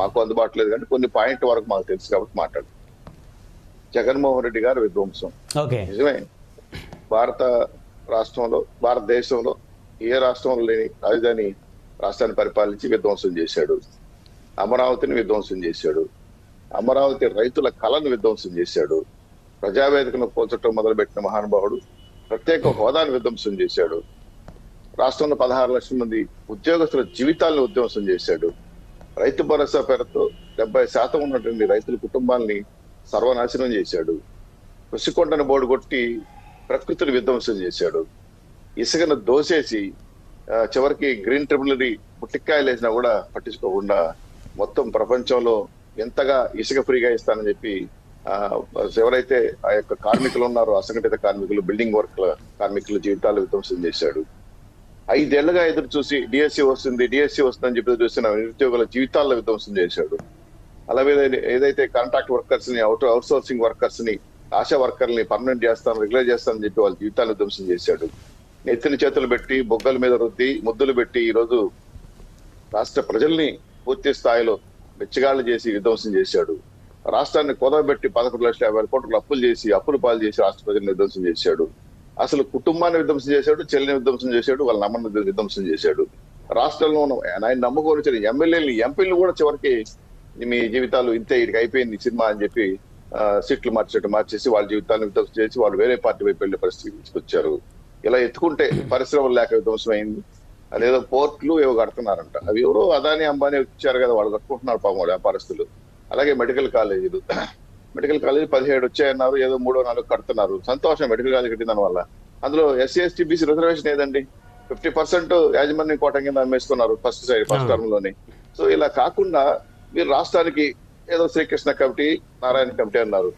మాకు అందుబాటులో లేదు కానీ కొన్ని పాయింట్ వరకు మాకు తెలుసు కాబట్టి మాట్లాడు. జగన్మోహన్ రెడ్డి గారు విధ్వంసం నిజమే. భారత రాష్ట్రంలో భారతదేశంలో ఏ రాష్ట్రంలో లేని రాజధాని రాష్ట్రాన్ని పరిపాలించి విధ్వంసం చేశాడు. అమరావతిని విధ్వంసం చేశాడు. అమరావతి రైతుల కళను విధ్వంసం చేశాడు. ప్రజావేదికను పోల్చడం మొదలుపెట్టిన మహానుభావుడు ప్రత్యేక హోదాను విధ్వంసం చేశాడు. రాష్ట్రంలో పదహారు లక్షల మంది ఉద్యోగస్తుల జీవితాలను విధ్వంసం చేశాడు. రైతు భరోసా పేరుతో డెబ్బై శాతం ఉన్నటువంటి రైతుల కుటుంబాల్ని సర్వనాశనం చేశాడు. కృషికొండను బోర్డు కొట్టి ప్రకృతిని విధ్వంసం చేశాడు. ఇసుకను దోసేసి చివరికి గ్రీన్ ట్రిబులరీ పుట్టిక్కాయలు వేసినా కూడా పట్టించుకోకుండా మొత్తం ప్రపంచంలో ఎంతగా ఇసుక ఫ్రీగా ఇస్తానని చెప్పి ఎవరైతే ఆ యొక్క కార్మికులు ఉన్నారో అసంఘటిత కార్మికులు బిల్డింగ్ వర్క్ కార్మికుల జీవితాలు విధ్వంసం చేశాడు. ఐదేళ్ళుగా ఎదురు చూసి డిఎస్సి వస్తుంది డిఎస్సి వస్తుందని చెప్పి చూసిన నిరుద్యోగుల జీవితాల్లో విధ్వంసం చేశాడు. అలాగే ఏదైతే కాంట్రాక్ట్ వర్కర్స్ని అవుట్ అవుట్ సోర్సింగ్ వర్కర్స్ని ఆశా వర్కర్ని పర్మనెంట్ చేస్తాను రెగ్యులర్ చేస్తానని చెప్పి వాళ్ళ జీవితాన్ని విధ్వంసం చేశాడు. నెత్తిన చేతులు పెట్టి బొగ్గల మీద రుద్ది ముద్దులు పెట్టి ఈ రోజు రాష్ట్ర ప్రజల్ని పూర్తి స్థాయిలో బెచ్చగాళ్ళు చేసి విధ్వంసం చేశాడు. రాష్ట్రాన్ని కుదవబెట్టి పదకొండు లక్షల యాభై వేల కోట్ల అప్పులు చేసి అప్పులు పాలు చేసి రాష్ట్ర ప్రజల్ని విధ్వంసం చేశాడు. అసలు కుటుంబాన్ని విధ్వంసం చేశాడు చెల్లిని విధ్వంసం చేశాడు వాళ్ళ నమ్మని విధ్వంసం చేశాడు. రాష్ట్రంలో ఉన్న ఆయన నమ్ముకొని వచ్చిన ఎమ్మెల్యేలు ఎంపీలు కూడా చివరికి మీ జీవితాలు ఇంతే ఇటుకి అయిపోయింది సినిమా అని చెప్పి సీట్లు మార్చేట్టు మార్చేసి వాళ్ళ జీవితాలను విధ్వంసం చేసి వాళ్ళు వేరే పార్టీ వైపు వెళ్ళే పరిస్థితి తీసుకొచ్చారు. ఇలా ఎత్తుకుంటే పరిశ్రమలు లేక విధ్వంసం అయింది అదేదో పోర్ట్లు ఏవో కడుతున్నారంట. అవి ఎవరో అదాని అంబానీ వచ్చారు కదా వాళ్ళు కట్టుకుంటున్నారు పాపం వ్యాపారస్తులు. అలాగే మెడికల్ కాలేజీలు. మెడికల్ కాలేజీ పదిహేడు వచ్చాయన్నారు ఏదో మూడో నాలుగు కడుతున్నారు. సంతోషం మెడికల్ కాలేజీ కట్టిన దాని వల్ల. అందులో ఎస్సీ ఎస్టీ బీసీ రిజర్వేషన్ ఏదండి? ఫిఫ్టీ పర్సెంట్ యాజమాన్యం కోట కింద అమ్మేసుకున్నారు ఫస్ట్ సైడ్ ఫస్ట్. టర్మ్లోనే సో ఇలా కాకుండా మీరు రాష్ట్రానికి ఏదో శ్రీకృష్ణ కమిటీ నారాయణ కమిటీ అన్నారు.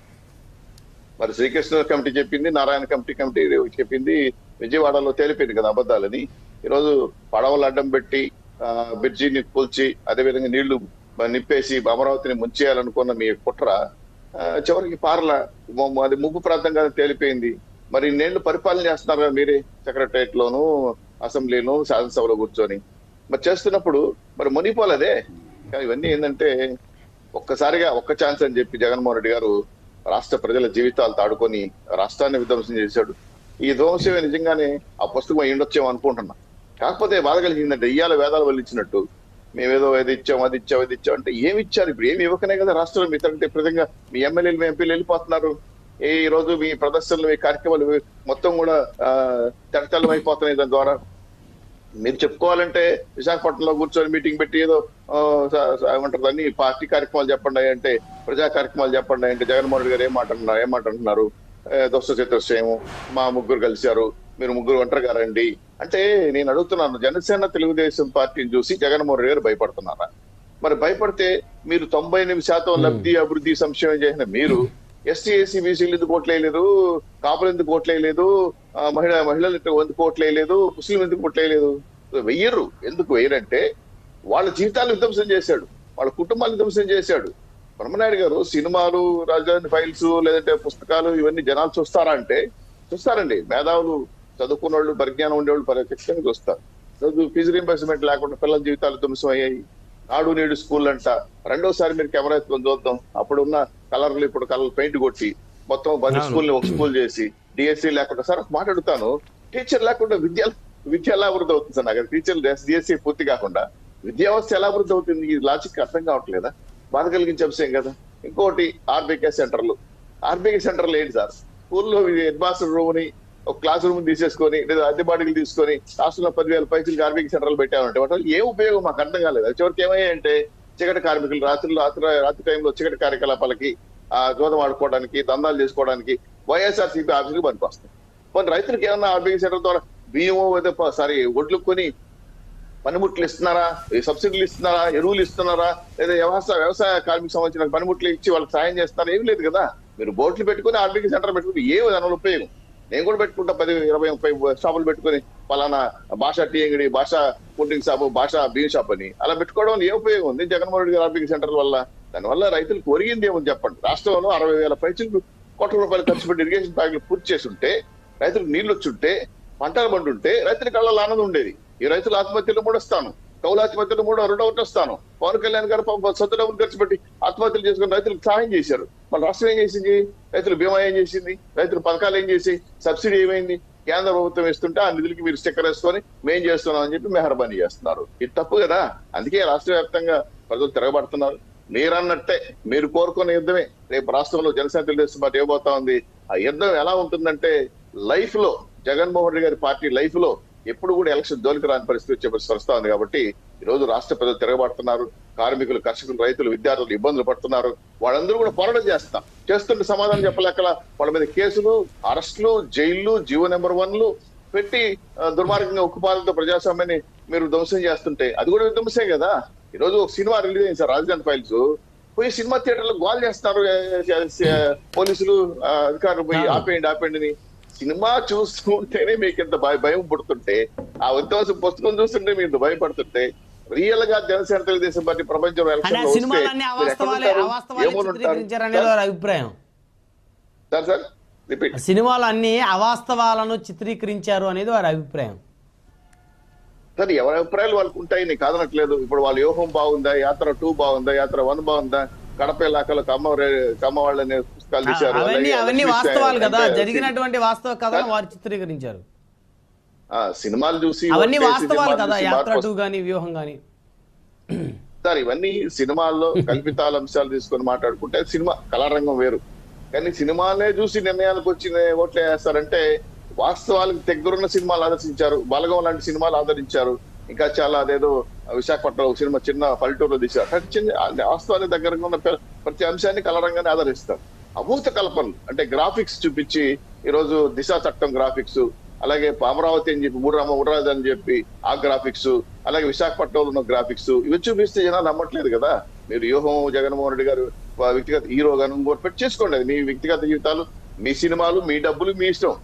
మరి శ్రీకృష్ణ కమిటీ చెప్పింది నారాయణ కమిటీ కమిటీ చెప్పింది విజయవాడలో తేలిపోయింది కదా అబద్ధాలని. ఈరోజు పడవలు అడ్డం పెట్టి ఆ, బ్రిడ్జిని కూల్చి అదేవిధంగా నీళ్ళు నింపేసి అమరావతిని ముంచేయాలనుకున్న మీ కుట్ర చివరికి పార్ల అది ముగ్గు ప్రాంతంగా తేలిపోయింది. మరి నేను పరిపాలన చేస్తున్నారు మీరే సెక్రటరియట్ లోను అసెంబ్లీను శాసనసభలో కూర్చొని. మరి చేస్తున్నప్పుడు మరి మునిపోలేదే కానీ ఇవన్నీ ఏంటంటే ఒక్కసారిగా ఒక్క ఛాన్స్ అని చెప్పి జగన్మోహన్ రెడ్డి గారు రాష్ట్ర ప్రజల జీవితాలు తాడుకొని రాష్ట్రాన్ని విధ్వంసం చేశాడు. ఈ ధ్వంసమే నిజంగానే ఆ పుస్తకం అయి అనుకుంటున్నా. కాకపోతే బాధ కలిగిందంటే ఇయ్యాల వేదాలు వల్లించినట్టు మేమేదో ఇది ఇచ్చాం అది ఇచ్చాం అది ఇచ్చాం అంటే ఏమి ఇచ్చారు? ఇప్పుడు ఏమి ఇవ్వకనే కదా రాష్ట్రంలో మీ తగ్గట్టు ప్రతిగా మీ ఎమ్మెల్యేలు మీ ఎంపీలు వెళ్ళిపోతున్నారు. ఏ ఈ రోజు మీ ప్రదర్శనలు మీ కార్యక్రమాలు మొత్తం కూడా తడతలం అయిపోతున్నాయి దాని ద్వారా. మీరు చెప్పుకోవాలంటే విశాఖపట్నంలో కూర్చొని మీటింగ్ పెట్టి ఏదో ఏమంటారు దాన్ని? పార్టీ కార్యక్రమాలు చెప్పండి అంటే ప్రజా కార్యక్రమాలు చెప్పండి అంటే జగన్మోహన్ రెడ్డి గారు ఏమంటున్నారు ఏమంటున్నారు ఏ, దుష్ట చతుర్శ్రయము మా ముగ్గురు కలిశారు. మీరు ముగ్గురు ఒంటరిగా రండి. అంటే నేను అడుగుతున్నాను జనసేన తెలుగుదేశం పార్టీని చూసి జగన్మోహన్ రెడ్డి గారు భయపడుతున్నారా? మరి భయపడితే మీరు తొంభై ఎనిమిది శాతం లబ్ధి అభివృద్ధి సంక్షేమం చేసిన మీరు ఎస్సీ ఎస్సీ బీసీలు ఎందుకు ఓట్లేయలేదు కాపులు ఎందుకు ఓట్లేయలేదు మహిళ మహిళలు ఎందుకు ఓట్లేయలేదు ముస్లిం ఎందుకు ఓట్లేయలేదు వెయ్యరు. ఎందుకు వెయ్యరంటే వాళ్ళ జీవితాలు విధ్వంసం చేశాడు. వాళ్ళ కుటుంబాలు విధ్వంసం చేశాడు. బ్రహ్మనాయుడు గారు సినిమాలు రాజధాని ఫైల్స్ లేదంటే పుస్తకాలు ఇవన్నీ జనాలు చూస్తారా అంటే చూస్తారండి. మేధావులు చదువుకున్న వాళ్ళు పరిజ్ఞానం ఉండేవాళ్ళు ప్రత్యక్షంగా చూస్తారు. రోజు ఫీజు రీంబర్స్మెంట్ లేకుండా పిల్లల జీవితాలు ధ్వంసం అయ్యాయి. నాడు నేడు స్కూల్ అంట రెండోసారి మీరు కెమెరా ఎత్తుకొని చూద్దాం. అప్పుడు ఉన్న కలర్లు ఇప్పుడు కలర్ పెయింట్ కొట్టి మొత్తం పది అవును. స్కూల్ ఒక స్కూల్ చేసి డిఎస్సి లేకుండా సార్ ఒక మాట అడుగుతాను. టీచర్ లేకుండా విద్య విద్య ఎలా అభివృద్ధి అవుతుంది సార్? నాకు టీచర్ డిఎస్సి పూర్తి కాకుండా విద్యా వ్యవస్థ ఎలా అభివృద్ధి అవుతుంది? ఈ లాజిక్ అర్థం కావట్లేదా? బాధ కలిగించే అంశం కదా. ఇంకోటి ఆర్బీకే సెంటర్లు. ఆర్బీకే సెంటర్లు ఏంటి సార్? స్కూల్లో హెడ్ మాస్టర్ రూమ్ని ఒక క్లాస్ రూమ్ తీసేసుకొని లేదా అద్దె బాటికలు తీసుకొని రాష్ట్రంలో పదివేల పైసలు కార్మిక సెంటర్లు పెట్టామంటే వాటి ఏ ఉపయోగం మాకు అర్థం కాలేదు. చివరికి ఏమయ్యాయంటే చీకటి కార్మికులు రాత్రి రాత్రి రాత్రి టైంలో చీకటి కార్యకలాపాలకి ఆ ఆడుకోవడానికి దందాలు చేసుకోవడానికి వైఎస్ఆర్ సిపి ఆఫీసులు పనికొస్తాయి కొన్ని రైతులకు ఏమన్నా ఆర్బీకే సెంటర్ ద్వారా బియ్యమో ఏదో సారీ ఒడ్లు కొని పనిముట్లు ఇస్తున్నారా? సబ్సిడీలు ఇస్తున్నారా? ఎరువులు ఇస్తున్నారా? లేదా వ్యవసాయ వ్యవసాయ కార్మిక సంబంధించిన పనిముట్లు ఇచ్చి వాళ్ళకి సాయం చేస్తున్నారా? ఏం లేదు కదా. మీరు బోట్లు పెట్టుకుని ఆర్బీకి సెంటర్ పెట్టుకుని ఏ దానివల్ల ఉపయోగం? నేను కూడా పెట్టుకుంటా పది ఇరవై ముప్పై షాపులు పెట్టుకుని పలానా భాష టీ అంగడి భాష కూల్ డ్రింక్ షాపు భాష బియ్యం షాప్ అని. అలా పెట్టుకోవడం ఏ ఉపయోగం ఉంది? జగన్మోహన్ రెడ్డి గారి సెంటర్ వల్ల. దానివల్ల రైతులకు కొరిగింది ఏమని చెప్పండి? రాష్ట్రంలో అరవై వేల పైచులు కోట్ల రూపాయలు ఖర్చు పెట్టి ఇరిగేషన్ ప్యాకెట్లు పూర్తి చేస్తుంటే రైతులకు నీళ్ళు వచ్చుంటే పంటలు పండుంటే రైతుల కళ్ళలో ఆనందం ఉండేది. ఈ రైతుల ఆత్మహత్యలు మూడొస్తాను. కౌలు ఆత్మహత్యలు మూడు రెండో ఒకటి వస్తాను పవన్ కళ్యాణ్ గారు సొంత డబ్బులు ఖర్చు పెట్టి ఆత్మహత్యలు చేసుకుని రైతులకు సహాయం చేశారు. మన రాష్ట్రం ఏం చేసింది? రైతులు బీమా ఏం చేసింది? రైతుల పథకాలు ఏం చేసి సబ్సిడీ ఏమైంది? కేంద్ర ప్రభుత్వం ఇస్తుంటే ఆ నిధులకి మీరు స్టిక్కర్ వేసుకొని మేం చేస్తున్నాం అని చెప్పి మెహర్బానీ చేస్తున్నారు. ఇది తప్పు కదా? అందుకే రాష్ట్ర వ్యాప్తంగా ప్రజలు తిరగబడుతున్నారు. మీరన్నట్టే మీరు కోరుకున్న యుద్ధమే. రేపు రాష్ట్రంలో జనసేన తెలుగుదేశం పార్టీ ఇవ్వబోతా ఉంది. ఆ యుద్ధం ఎలా ఉంటుందంటే లైఫ్లో జగన్మోహన్ రెడ్డి గారి పార్టీ లైఫ్లో ఎప్పుడు కూడా ఎలక్షన్ జోలికి రాని పరిస్థితి వచ్చే పరిస్థితి వస్తా ఉంది కాబట్టి ఈ రోజు రాష్ట్ర ప్రజలు తిరగబడుతున్నారు. కార్మికులు కర్షకులు రైతులు విద్యార్థులు ఇబ్బందులు పడుతున్నారు. వాళ్ళందరూ కూడా పోరాటం చేస్తాం. చేస్తుంటే సమాధానం చెప్పలేకల వాళ్ళ మీద కేసులు అరెస్టులు జైళ్ళు జీవో నెంబర్ వన్లు పెట్టి దుర్మార్గంగా ఉక్కుపాలతో ప్రజాస్వామ్యాన్ని మీరు ధ్వంసం చేస్తుంటే అది కూడా విధ్వంసే కదా? ఈ రోజు ఒక సినిమా రిలీజ్ అయింది సార్ రాజధాని ఫైల్స్. పోయి సినిమా థియేటర్లో గోల్ చేస్తారు పోలీసులు అధికారులు పోయి. ఆపేయండి ఆపేయండి అని. సినిమా చూస్తుంటేనే మీకు ఇంత భయ- పుడుతుంటే ఆ ఉద్యోగం పుస్తకం చూస్తుంటే ఇంత భయపడుతుంటే రియల్గా జనసేన తెలుగుదేశం పార్టీ వారి అభిప్రాయం. Sir sir repeat. ఆ సినిమాలు అన్ని అవాస్తవాలను చిత్రీకరించారు అనేది వారి అభిప్రాయం. సరే ఎవరి అభిప్రాయాలు వాళ్ళకు ఉంటాయి? నీకు కాదనట్లేదు. ఇప్పుడు వాళ్ళ వ్యూహం బాగుందా? యాత్ర టూ బాగుందా? యాత్ర వన్ బాగుందా? కడప ఇలాకాలో కమ్మ కమ్మ వాళ్ళని పుస్తకాలు తీశారు అవన్నీ వాస్తవాలు కదా. జరిగినటువంటి వాస్తవ కథను వారు చిత్రీకరించారు. సినిమాలు చూసి అవన్నీ వాస్తవాలు కదా యాత్ర టూ గాని వ్యూహం గాని. సార్ ఇవన్నీ సినిమాల్లో కల్పితాల అంశాలు తీసుకొని మాట్లాడుకుంటే సినిమా కళారంగం వేరు. కానీ సినిమాలే చూసి నిర్ణయాలకు వచ్చి ఓట్లు వేస్తారంటే వాస్తవాలకు దగ్గరున్న సినిమాలు ఆదర్శించారు. బలగం లాంటి సినిమాలు ఆదరించారు. ఇంకా చాలా అదేదో విశాఖపట్నం ఒక సినిమా చిన్న పల్లెటూరులో తీశారు. అట్లాంటి చిన్న వాస్తవానికి దగ్గరగా ఉన్న ప్ర- ప్రతి అంశాన్ని కలరంగానే ఆదరిస్తారు. అభూత కల్పనలు అంటే గ్రాఫిక్స్ చూపించి ఈ రోజు దిశా చట్టం గ్రాఫిక్స్ అలాగే అమరావతి అని చెప్పి మూడు రామ మూడరాజు అని చెప్పి ఆ గ్రాఫిక్స్ అలాగే విశాఖపట్నంలో ఉన్న గ్రాఫిక్స్ ఇవి చూపిస్తే జనాలు నమ్మట్లేదు కదా. మీరు వ్యూహం జగన్మోహన్ రెడ్డి గారు వ్యక్తిగత హీరో గాను పెట్టి చేసుకోండి అది. మీ వ్యక్తిగత జీవితాలు మీ సినిమాలు మీ డబ్బులు మీ ఇష్టం.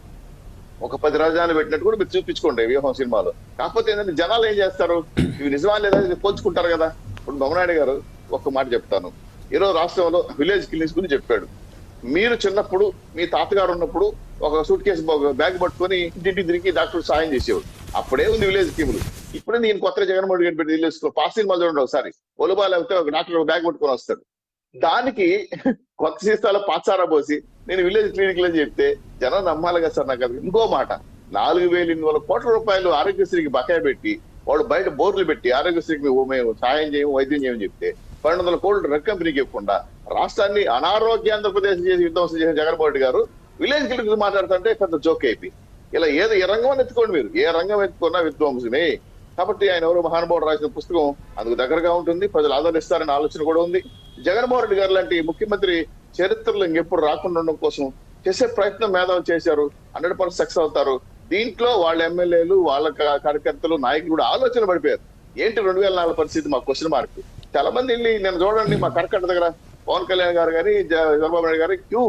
ఒక పది రాజధాని పెట్టినట్టు కూడా మీరు చూపించుకోండి వ్యూహం సినిమాలు. కాకపోతే ఏంటంటే జనాలు ఏం చేస్తారు? ఇవి నిజమా లేదా పోల్చుకుంటారు కదా. ఇప్పుడు బొమ్మనాయుడు గారు ఒక్క మాట చెప్తాను. ఈరోజు రాష్ట్రంలో విలేజ్ క్లినిక్స్ గురించి చెప్పాడు. మీరు చిన్నప్పుడు మీ తాతగారు ఉన్నప్పుడు ఒక సూట్ కేసు బ్యాగ్ పట్టుకొని ఇంటింటి తిరిగి డాక్టర్ సాయం చేసేవాడు. అప్పుడే ఉంది విలేజ్ స్కీములు ఇప్పుడే నేను కొత్త జగన్మోహన్ రెడ్డి పెట్టి విలేజ్ పాసిల్ సినిమా చూడండి ఒకసారి. ఒలుబా లేకపోతే ఒక డాక్టర్ ఒక బ్యాగ్ పట్టుకొని వస్తాడు. దానికి కొత్త సీస్తాలో పాచారా పోసి నేను విలేజ్ క్లినిక్ అని చెప్తే జనం నమ్మాలి కదా సార్ నాకు ఇంకో మాట. నాలుగు వేల ఎనిమిది వందల కోట్ల రూపాయలు ఆరోగ్యశ్రీకి బకాయి పెట్టి వాడు బయట బోర్లు పెట్టి ఆరోగ్యశ్రీకి మేము- సాయం చేయము వైద్యం చేయమని చెప్తే పన్నెండు వందల కోట్లు రెడ్ కంపెనీకి ఇవ్వకుండా రాష్ట్రాన్ని అనారోగ్య ఆంధ్రప్రదేశ్ చేసి విధ్వంసం చేసిన జగన్మోహన్ రెడ్డి గారు విలేజ్ క్లినిక్ మాట్లాడుతుంటే పెద్ద జోక్ అయిపోయి ఇలా ఏదో ఏ రంగం ఎత్తుకోండి మీరు. ఏ రంగం ఎత్తుకున్నా విధ్వంసమే. కాబట్టి ఆయన ఎవరు మహానుభావుడు రాసిన పుస్తకం అందుకు దగ్గరగా ఉంటుంది. ప్రజలు ఆదరిస్తారనే ఆలోచన కూడా ఉంది. జగన్మోహన్ రెడ్డి గారు లాంటి ముఖ్యమంత్రి చరిత్రలో ఇంకెప్పుడు రాకుండా ఉండడం కోసం చేసే ప్రయత్నం మేధావులు చేశారు. హండ్రెడ్ పర్సెంట్ సక్సెస్ అవుతారు. దీంట్లో వాళ్ళ ఎమ్మెల్యేలు వాళ్ళ కార్యకర్తలు నాయకులు కూడా ఆలోచన పడిపోయారు. ఏంటి రెండు వేల నాలుగు పరిస్థితి? మా క్వశ్చన్ మార్క్ చాలా మంది వెళ్ళి నేను చూడండి మా కరకట్ట దగ్గర పవన్ కళ్యాణ్ గారు కానీ చంద్రబాబు నాయుడు గారి క్యూ.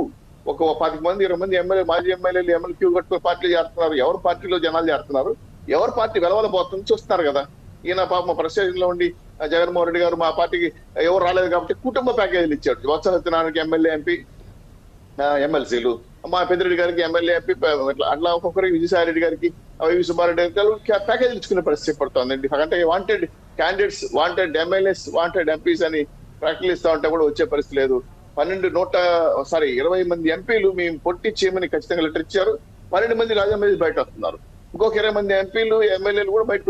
ఒక పాతిక మంది ఇరవై మంది ఎమ్మెల్యే మాజీ ఎమ్మెల్యేలు ఎమ్మెల్యే క్యూ కట్టుకుని పార్టీలు చేస్తున్నారు. ఎవరు పార్టీలో జనాలు చేస్తున్నారు? ఎవరు పార్టీ వెలవలబోతుంది? చూస్తున్నారు కదా. ఈయన పాప మా లో ఉండి జగన్మోహన్ రెడ్డి గారు మా పార్టీకి ఎవరు రాలేదు కాబట్టి కుటుంబ ప్యాకేజీలు ఇచ్చాడు. వత్స సత్యనారాయణకి ఎమ్మెల్యే ఎంపీ ఎమ్మెల్సీలు. మా పెద్దిరెడ్డి గారికి ఎమ్మెల్యే ఎంపీ అట్లా ఒక్కొక్కరికి విజయసాయి రెడ్డి గారికి వైవి సుబ్బారెడ్డి గారికి ప్యాకేజీలు ఇచ్చుకునే పరిస్థితి పడుతుంది అంటే wanted candidates wanted MLAs wanted MPs అని ప్రకటనలు ఇస్తా ఉంటే కూడా వచ్చే పరిస్థితి లేదు. పన్నెండు నూట సారీ ఇరవై మంది ఎంపీలు మేము పొట్టి చేయమని ఖచ్చితంగా లెటర్ ఇచ్చారు. పన్నెండు మంది రాజా మీద బయట వస్తున్నారు. ఇంకొక ఇరవై మంది ఎంపీలు ఎమ్మెల్యేలు కూడా బయటకు